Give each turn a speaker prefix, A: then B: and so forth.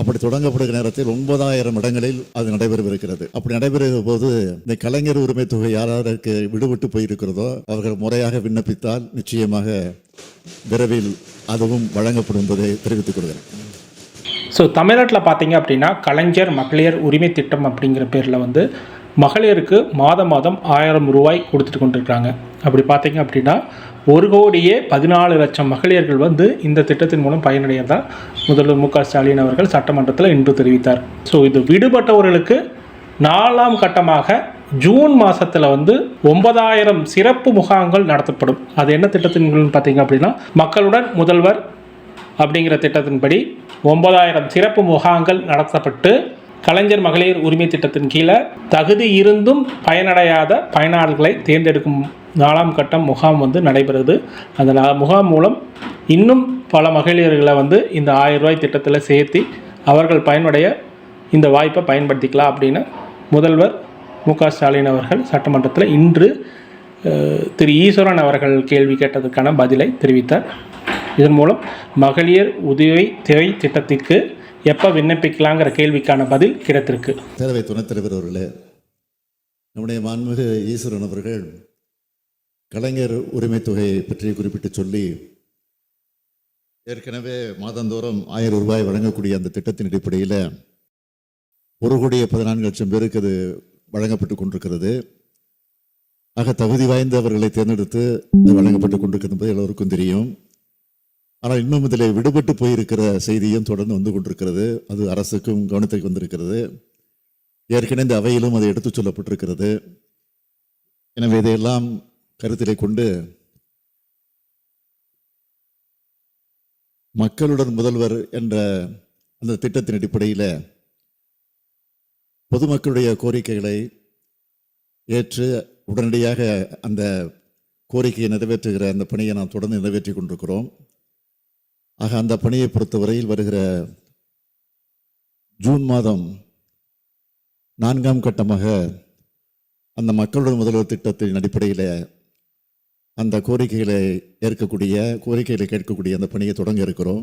A: அப்படி தொடங்கப்படுகிற நேரத்தில் ஒன்பதாயிரம் இடங்களில் அது நடைபெறவிருக்கிறது. அப்படி நடைபெறுகிற போது இந்த கலைஞர் உரிமை தொகை யாராருக்கு விடுபட்டு போயிருக்கிறதோ அவர்கள் முறையாக விண்ணப்பித்தால் நிச்சயமாக விரைவில் அதுவும் வழங்கப்படும் என்பதை தெரிவித்துக் கொள்கிறேன்.
B: ஸோ தமிழ்நாட்டில் பார்த்தீங்க அப்படின்னா கலைஞர் மகளிர் உரிமை திட்டம் அப்படிங்கிற பேரில் வந்து மகளிருக்கு மாதம் மாதம் ஆயிரம் ரூபாய் கொடுத்துட்டு கொண்டிருக்காங்க அப்படி பார்த்தீங்க அப்படின்னா ஒரு கோடியே பதினாலு லட்சம் மகளிர்கள் வந்து இந்த திட்டத்தின் மூலம் பயனடைகிறதா முதல்வர் மு க ஸ்டாலின் அவர்கள் சட்டமன்றத்தில் இன்று தெரிவித்தார். ஸோ இது விடுபட்டவர்களுக்கு நாலாம் கட்டமாக ஜூன் மாதத்தில் வந்து ஒன்பதாயிரம் சிறப்பு முகாம்கள் நடத்தப்படும். அது என்ன திட்டத்தின் பார்த்தீங்க அப்படின்னா மக்களுடன் முதல்வர் அப்படிங்கிற திட்டத்தின்படி ஒன்பதாயிரம் சிறப்பு முகாங்கள் நடத்தப்பட்டு கலைஞர் மகளிர் உரிமை திட்டத்தின் கீழே தகுதி இருந்தும் பயனடையாத பயனாளர்களை தேர்ந்தெடுக்கும் நாலாம் கட்டம் முகாம் வந்து நடைபெறுது. அந்த நா- முகாம் மூலம் இன்னும் பல மகளிர்களை வந்து இந்த ஆயிரம் ரூபாய் திட்டத்தில் சேர்த்து அவர்கள் பயனடைய இந்த வாய்ப்பை பயன்படுத்திக்கலாம் அப்படின்னு முதல்வர் மு க ஸ்டாலின் அவர்கள் சட்டமன்றத்தில் இன்று திரு ஈஸ்வரன் அவர்கள் கேள்வி கேட்டதுக்கான பதிலை தெரிவித்தார். இதன் மூலம் மகளிர் உதவி தொகை திட்டத்திற்கு எப்போ விண்ணப்பிக்கலாங்கிற கேள்விக்கான பதில் கிடைத்திருக்கு.
A: பேரவை துணைத் தலைவர் அவர்களே நம்முடைய மாண்புமிகு ஈஸ்வரன் அவர்கள் கலைஞர் உரிமை தொகையை பற்றி குறிப்பிட்டு சொல்லி ஏற்கனவே மாதந்தோறும் ஆயிரம் ரூபாய் வழங்கக்கூடிய அந்த திட்டத்தின் அடிப்படையில் ஒரு கோடியே பதினான்கு லட்சம் பேருக்கு அது வழங்கப்பட்டு கொண்டிருக்கிறது. ஆக தகுதி வாய்ந்தவர்களை தேர்ந்தெடுத்து அது வழங்கப்பட்டு கொண்டிருக்கிறது என்பது எல்லோருக்கும் தெரியும். ஆனால் இன்னும் இதில் விடுபட்டு போயிருக்கிற செய்தியும் தொடர்ந்து வந்து கொண்டிருக்கிறது. அது அரசுக்கும் கவனத்துக்கு வந்திருக்கிறது ஏற்கனவே இந்த அவையிலும் அது எடுத்துச் சொல்லப்பட்டிருக்கிறது. எனவே இதையெல்லாம் கருத்திலே கொண்டு மக்களுடன் முதல்வர் என்ற அந்த திட்டத்தின் அடிப்படையில் பொதுமக்களுடைய கோரிக்கைகளை ஏற்று உடனடியாக அந்த கோரிக்கையை நிறைவேற்றுகிற அந்த பணியை நாம் தொடர்ந்து நிறைவேற்றி கொண்டிருக்கிறோம். ஆக அந்த பணியை பொறுத்தவரையில் வருகிற ஜூன் மாதம் நான்காம் கட்டமாக அந்த மக்களுடன் முதல்வர் திட்டத்தின் அடிப்படையில் அந்த கோரிக்கைகளை ஏற்கக்கூடிய கோரிக்கைகளை கேட்கக்கூடிய அந்த பணியை தொடங்க இருக்கிறோம்.